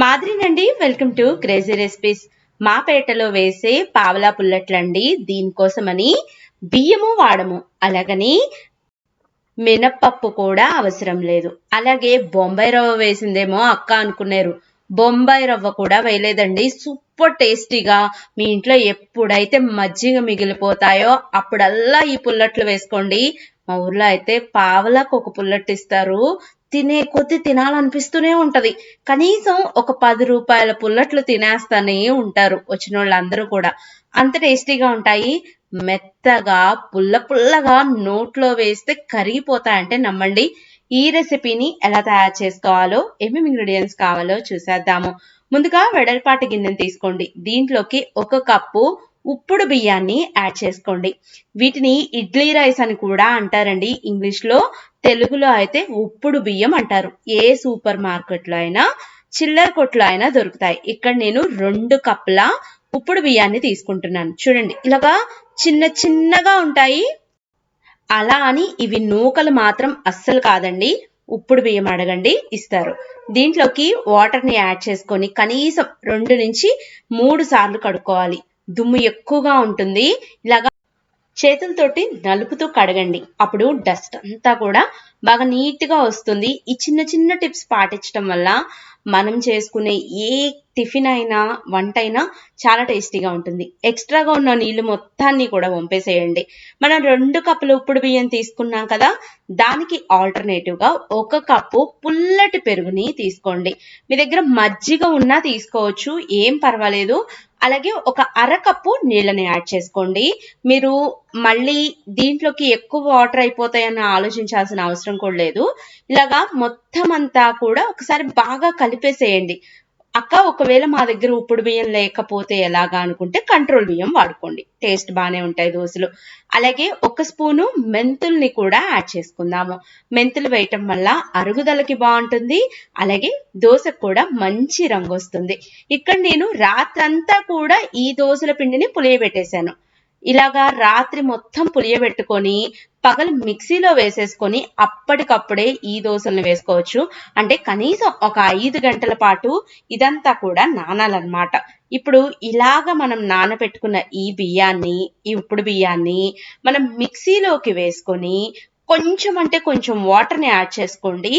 మాదిరినండి welcome to crazy recipes. మా పేటలో వేసే పావలా పుల్లట్లండి దీనికోసమని బియ్యము వాడము. అలాగని మినప్పప్పు కూడా అవసరం లేదు. అలాగే బొంబాయి రవ్వ వేసిందేమో అక్క అనుకున్నారు. బొంబాయి రవ్వ కూడా వేయలేదండి. సూపర్ టేస్టీగా మీ ఇంట్లో ఎప్పుడైతే మజ్జిగ మిగిలిపోతాయో అప్పుడల్లా ఈ పుల్లట్లు వేసుకోండి. మా ఊర్లో అయితే పావలకు ఒక పుల్లట్ ఇస్తారు. తినే కొద్ది తినాలనిపిస్తూనే ఉంటది. కనీసం ఒక పది రూపాయల పుల్లట్లు తినేస్తానే ఉంటారు వచ్చిన వాళ్ళందరూ కూడా. అంత టేస్టీగా ఉంటాయి. మెత్తగా పుల్ల పుల్లగా నోట్లో వేస్తే కరిగిపోతాయంటే నమ్మండి. ఈ రెసిపీని ఎలా తయారు చేసుకోవాలో ఏమేమి ఇంగ్రీడియంట్స్ కావాలో చూసేద్దాము. ముందుగా వెడల్పాటి గిన్నెను తీసుకోండి. దీంట్లోకి ఒక కప్పు ఉప్పుడు బియ్యాన్ని యాడ్ చేసుకోండి. వీటిని ఇడ్లీ రైస్ అని కూడా అంటారండి. ఇంగ్లీష్లో తెలుగులో అయితే ఉప్పుడు బియ్యం అంటారు. ఏ సూపర్ మార్కెట్లో అయినా చిల్లర కొట్లో అయినా దొరుకుతాయి. ఇక్కడ నేను రెండు కప్పుల ఉప్పుడు బియ్యాన్ని తీసుకుంటున్నాను. చూడండి ఇలాగా చిన్న చిన్నగా ఉంటాయి. అలా అని ఇవి నూకలు మాత్రం అస్సలు కాదండి. ఉప్పుడు బియ్యం అడగండి ఇస్తారు. దీంట్లోకి వాటర్ని యాడ్ చేసుకొని కనీసం రెండు నుంచి మూడు సార్లు కడుక్కోవాలి. దుమ్ము ఎక్కువగా ఉంటుంది. ఇలాగా చేతులతోటి నలుపుతూ కడగండి. అప్పుడు డస్ట్ అంతా కూడా బాగా నీట్గా వస్తుంది. ఈ చిన్న చిన్న టిప్స్ పాటించడం వల్ల మనం చేసుకునే ఏ టిఫిన్ అయినా వంట అయినా చాలా టేస్టీగా ఉంటుంది. ఎక్స్ట్రాగా ఉన్న నీళ్ళు మొత్తాన్ని కూడా వంపేసేయండి. మనం రెండు కప్పులు ఉప్పుడు బియ్యం తీసుకున్నాం కదా దానికి ఆల్టర్నేటివ్గా ఒక కప్పు పుల్లటి పెరుగుని తీసుకోండి. మీ దగ్గర మజ్జిగ ఉన్నా తీసుకోవచ్చు ఏం పర్వాలేదు. అలాగే ఒక అరకప్పు నీళ్ళని యాడ్ చేసుకోండి. మీరు మళ్ళీ దీంట్లోకి ఎక్కువ వాటర్ అయిపోతాయని ఆలోచించాల్సిన అవసరం కూడా లేదు. ఇలాగా మొత్తం అంతా కూడా ఒకసారి బాగా కలిపేసేయండి. అక్క ఒకవేళ మా దగ్గర ఉప్పుడు బియ్యం లేకపోతే ఎలాగా అనుకుంటే కంట్రోల్ బియ్యం వాడుకోండి. టేస్ట్ బాగానే ఉంటాయి దోశలు. అలాగే ఒక స్పూను మెంతుల్ని కూడా యాడ్ చేసుకుందాము. మెంతులు వేయటం వల్ల అరుగుదలకి బాగుంటుంది. అలాగే దోశకు కూడా మంచి రంగు వస్తుంది. ఇక్కడ నేను రాత్రంతా కూడా ఈ దోశల పిండిని పులియబెట్టేశాను. ఇలాగా రాత్రి మొత్తం పులియబెట్టుకొని పగలు మిక్సీలో వేసేసుకొని అప్పటికప్పుడే ఈ దోశలను వేసుకోవచ్చు. అంటే కనీసం ఒక ఐదు గంటల పాటు ఇదంతా కూడా నానాలన్నమాట. ఇప్పుడు ఇలాగ మనం నానబెట్టుకున్న ఈ బియ్యాన్ని ఈ ఉప్పుడు బియ్యాన్ని మనం మిక్సీలోకి వేసుకొని కొంచెం అంటే కొంచెం వాటర్ని యాడ్ చేసుకోండి.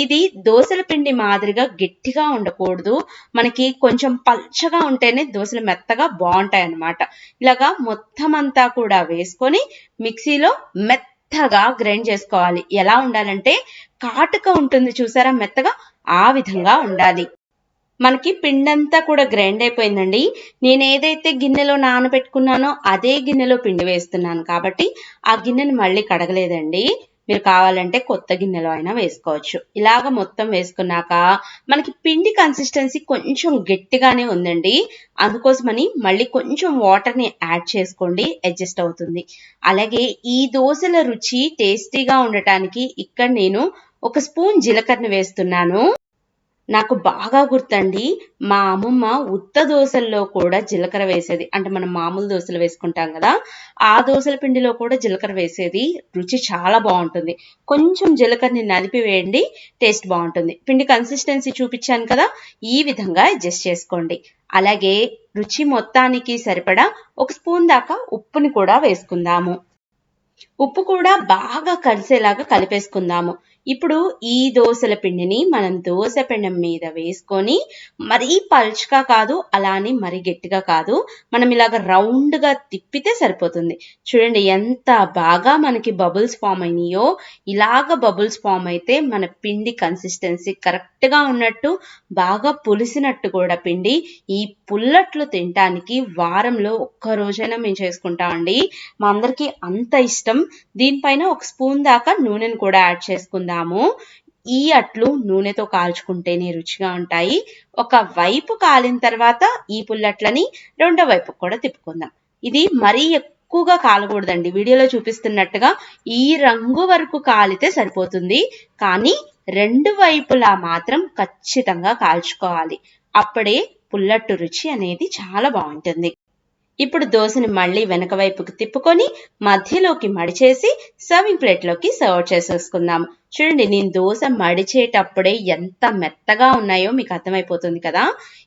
ఇది దోశల పిండి మాదిరిగా గట్టిగా ఉండకూడదు. మనకి కొంచెం పల్చగా ఉంటేనే దోశలు మెత్తగా బాగుంటాయి అన్నమాట ఇలాగా మొత్తం అంతా కూడా వేసుకొని మిక్సీలో మెత్తగా గ్రైండ్ చేసుకోవాలి. ఎలా ఉండాలంటే కాటుక ఉంటుంది చూసారా? మెత్తగా ఆ విధంగా ఉండాలి. మనకి పిండంతా కూడా గ్రైండ్ అయిపోయిందండి. నేను ఏదైతే గిన్నెలో నానబెట్టుకున్నానో అదే గిన్నెలో పిండి వేస్తున్నాను కాబట్టి ఆ గిన్నెని మళ్ళీ కడగలేదండి. మీరు కావాలంటే కొత్త గిన్నెలో అయినా వేసుకోవచ్చు. ఇలాగ మొత్తం వేసుకున్నాక మనకి పిండి కన్సిస్టెన్సీ కొంచెం గట్టిగానే ఉందండి. అందుకోసమని మళ్ళీ కొంచెం వాటర్ని యాడ్ చేసుకోండి అడ్జస్ట్ అవుతుంది. అలాగే ఈ దోశల రుచి టేస్టీగా ఉండటానికి ఇక్కడ నేను ఒక స్పూన్ జీలకర్ర వేస్తున్నాను. నాకు బాగా గుర్తండి మా అమ్మమ్మ ఉత్త దోశల్లో కూడా జీలకర్ర వేసేది. అంటే మనం మామూలు దోశలు వేసుకుంటాం కదా ఆ దోశల పిండిలో కూడా జీలకర్ర వేసేది. రుచి చాలా బాగుంటుంది. కొంచెం జీలకర్రని నలిపి వేయండి టేస్ట్ బాగుంటుంది. పిండి కన్సిస్టెన్సీ చూపించాను కదా ఈ విధంగా అడ్జస్ట్ చేసుకోండి. అలాగే రుచి మొత్తానికి సరిపడా ఒక స్పూన్ దాకా ఉప్పుని కూడా వేసుకుందాము. ఉప్పు కూడా బాగా కలిసేలాగా కలిపేసుకుందాము. ఇప్పుడు ఈ దోశల పిండిని మనం దోశ పిండం మీద వేసుకొని మరీ పల్చగా కాదు అలానే మరీ గట్టిగా కాదు మనం ఇలాగ రౌండ్గా తిప్పితే సరిపోతుంది. చూడండి ఎంత బాగా మనకి బబుల్స్ ఫామ్ అయినాయో ఇలాగ బబుల్స్ ఫామ్ అయితే మన పిండి కన్సిస్టెన్సీ కరెక్ట్గా ఉన్నట్టు బాగా పులిసినట్టు కూడా పిండి ఈ పుల్లట్లు తినటానికి వారంలో ఒక్క రోజైనా మేము చేసుకుంటామండి మా అందరికీ అంత ఇష్టం. దీనిపైన ఒక స్పూన్ దాకా నూనెను కూడా యాడ్ చేసుకుందాం. చేసుకుందాము. ఈ అట్లు నూనెతో కాల్చుకుంటేనే రుచిగా ఉంటాయి. ఒక వైపు కాలిన తర్వాత ఈ పుల్లట్లని రెండో వైపు కూడా తిప్పుకుందాం. ఇది మరీ ఎక్కువగా కాలకూడదండి. వీడియోలో చూపిస్తున్నట్టుగా ఈ రంగు వరకు కాలితే సరిపోతుంది. కానీ రెండు వైపులా మాత్రం ఖచ్చితంగా కాల్చుకోవాలి. అప్పుడే పుల్లట్టు రుచి అనేది చాలా బాగుంటుంది. ఇప్పుడు దోశని మళ్ళీ వెనక వైపుకి తిప్పుకొని మధ్యలోకి మడిచేసి సర్వింగ్ ప్లేట్లోకి సర్వ్ చేసేసుకుందాం. చూడండి నేను దోశ మడిచేటప్పుడే ఎంత మెత్తగా ఉన్నాయో మీకు అర్థమైపోతుంది కదా?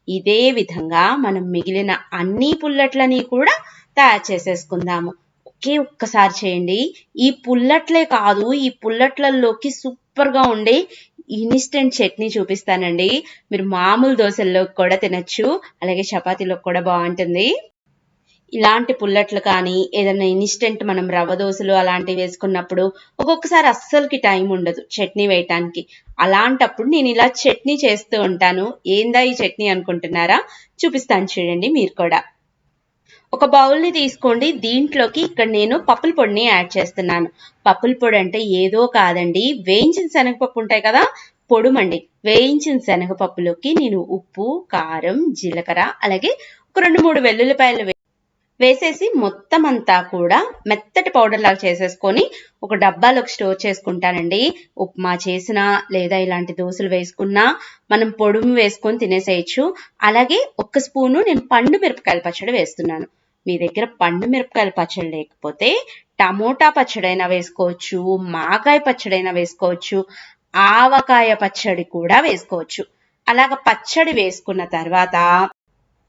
ఇదే విధంగా మనం మిగిలిన అన్ని పుల్లట్లని కూడా తయారు చేసేసుకుందాము. ఒకే ఒక్కసారి చేయండి. ఈ పుల్లట్లే కాదు ఈ పుల్లట్లలోకి సూపర్గా ఉండే ఇన్స్టెంట్ చట్నీ చూపిస్తానండి. మీరు మామూలు దోశల్లోకి కూడా తినచ్చు అలాగే చపాతీలోకి కూడా బాగుంటుంది. ఇలాంటి పుల్లట్లు కానీ ఏదైనా ఇన్స్టెంట్ మనం రవ్వ దోశలు అలాంటివి వేసుకున్నప్పుడు ఒక్కొక్కసారి అస్సలకి టైం ఉండదు చట్నీ వేయటానికి. అలాంటప్పుడు నేను ఇలా చట్నీ చేస్తూ ఉంటాను. ఏందా ఈ చట్నీ అనుకుంటున్నారా? చూపిస్తాను చూడండి మీరు కూడా. ఒక బౌల్ని తీసుకోండి. దీంట్లోకి ఇక్కడ నేను పప్పుల పొడిని యాడ్ చేస్తున్నాను. పప్పుల పొడి అంటే ఏదో కాదండి. వేయించిన శనగపప్పు ఉంటాయి కదా పొడుమండి. వేయించిన శనగపప్పులోకి నేను ఉప్పు కారం జీలకర్ర అలాగే ఒక రెండు మూడు వెల్లుల్లిపాయలు వేసేసి మొత్తం అంతా కూడా మెత్తటి పౌడర్ లాగా చేసేసుకొని ఒక డబ్బాలోకి స్టోర్ చేసుకుంటానండి. ఉప్మా చేసినా లేదా ఇలాంటి దోశలు వేసుకున్నా మనం పొడుము వేసుకొని తినేసేయచ్చు. అలాగే ఒక్క స్పూను నేను పండు మిరపకాయల పచ్చడి వేస్తున్నాను. మీ దగ్గర పండు మిరపకాయల పచ్చడి లేకపోతే టమోటా పచ్చడైనా వేసుకోవచ్చు మాకాయ పచ్చడైనా వేసుకోవచ్చు ఆవకాయ పచ్చడి కూడా వేసుకోవచ్చు. అలాగ పచ్చడి వేసుకున్న తర్వాత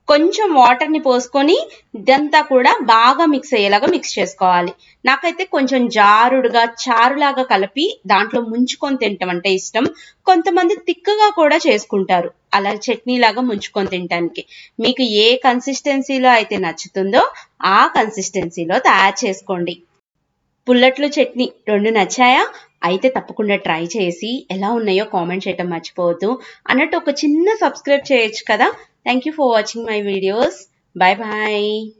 కొంచెం వాటర్ని పోసుకొని ఇదంతా కూడా బాగా మిక్స్ అయ్యేలాగా మిక్స్ చేసుకోవాలి. నాకైతే కొంచెం జారుడుగా చారులాగా కలిపి దాంట్లో ముంచుకొని తినటం అంటే ఇష్టం. కొంతమంది తిక్కగా కూడా చేసుకుంటారు. అలా చట్నీ లాగా ముంచుకొని తినడానికి మీకు ఏ కన్సిస్టెన్సీలో అయితే నచ్చుతుందో ఆ కన్సిస్టెన్సీలో తయారు చేసుకోండి. పుల్లట్లు చట్నీ రెండు నచ్చాయా? అయితే తప్పకుండా ట్రై చేసి ఎలా ఉన్నాయో కామెంట్ చేయటం మర్చిపోవద్దు. అన్నట్టు ఒక చిన్న సబ్స్క్రైబ్ చేయొచ్చు కదా. Thank you for watching my videos bye bye